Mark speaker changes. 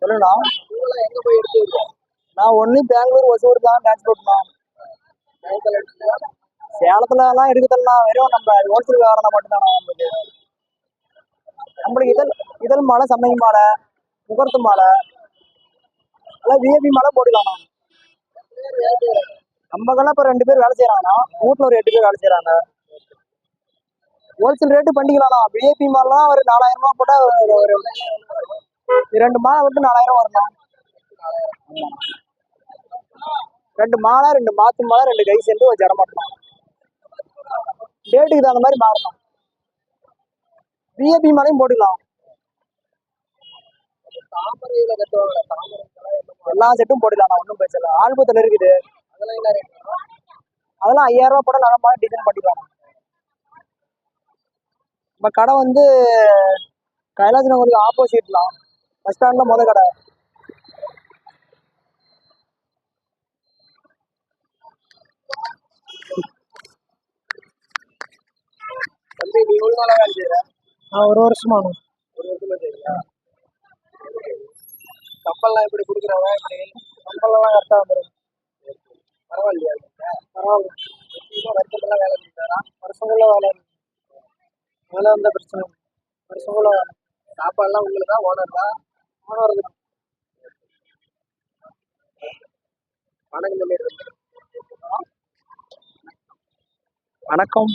Speaker 1: சொல்லுண்ணா
Speaker 2: எங்க போய் எடுத்து
Speaker 1: நான் ஒண்ணு பெங்களூர் ஒசூர் தான் டிரான்ஸ்போர்ட்ண்ணா சேலத்துல எல்லாம் இருக்குதுண்ணா வெறும் நம்ம ஹோல்சேல் வியாபாரம் மட்டும்தாண்ணா நம்மளுக்கு நம்மளுக்கு இதழ் இதழ் மாலை சம்மங்கி மாலை முகூர்த்த மாலை எல்லாம் விஐபி மாலை போட்டுக்கலாம்ண்ணா நம்மக்கெல்லாம் இப்போ ரெண்டு பேர் வேலை செய்கிறாங்கண்ணா வீட்டில் ஒரு எட்டு பேர் வேலை செய்கிறாங்க ஹோல்சேல் ரேட்டு பண்ணிக்கலாம்ண்ணா விஐபி மாலைலாம் ஒரு நாலாயிரம் ரூபா போட்டால் ஒரு ரெண்டு மாலை வந்து நாலாயிரம் வரணும். ரெண்டு மாலை ரெண்டு மாத்து மாலை ரெண்டு கை சென்று ஒரு ஜடம் மாட்டணும். டேட்டுக்கு தகுந்த மாதிரி மாறணும். பிஏபி மாலையும் போட்டுக்கலாம். எல்லா செட்டும் போட்டுக்கலாம் ஒன்றும் பிரச்சனை இல்லை ஆல்பத்தில் இருக்குது.
Speaker 2: அதெல்லாம்
Speaker 1: அதெல்லாம் ஐயாயிரம் ரூபா போட நல்ல மாதிரி டிசைன் பண்ணிக்கலாம். நம்ம கடை வந்து கைலாச நகருக்கு ஆப்போசிட்லாம் பஸ் ஸ்டாண்டில் முத கடை. ஒரு வருஷமா.
Speaker 2: ஒரு வருஷமா செய்யறியா கப்பல்லாம் எப்படி கொடுக்குறாங்க? இப்படி
Speaker 1: சம்பளம்லாம் கரெக்டாக வந்துடும்
Speaker 2: பரவாயில்லையா
Speaker 1: பரவாயில்ல.
Speaker 2: வருஷமெல்லாம் வேலை செஞ்சாரா
Speaker 1: வருஷங்குள்ள வேலை வேலை வந்த பிரச்சனை வேலை.
Speaker 2: சாப்பாடுலாம் உங்களுக்கு தான் ஓனர் தான் வணக்கம். தம்பி
Speaker 1: வணக்கம்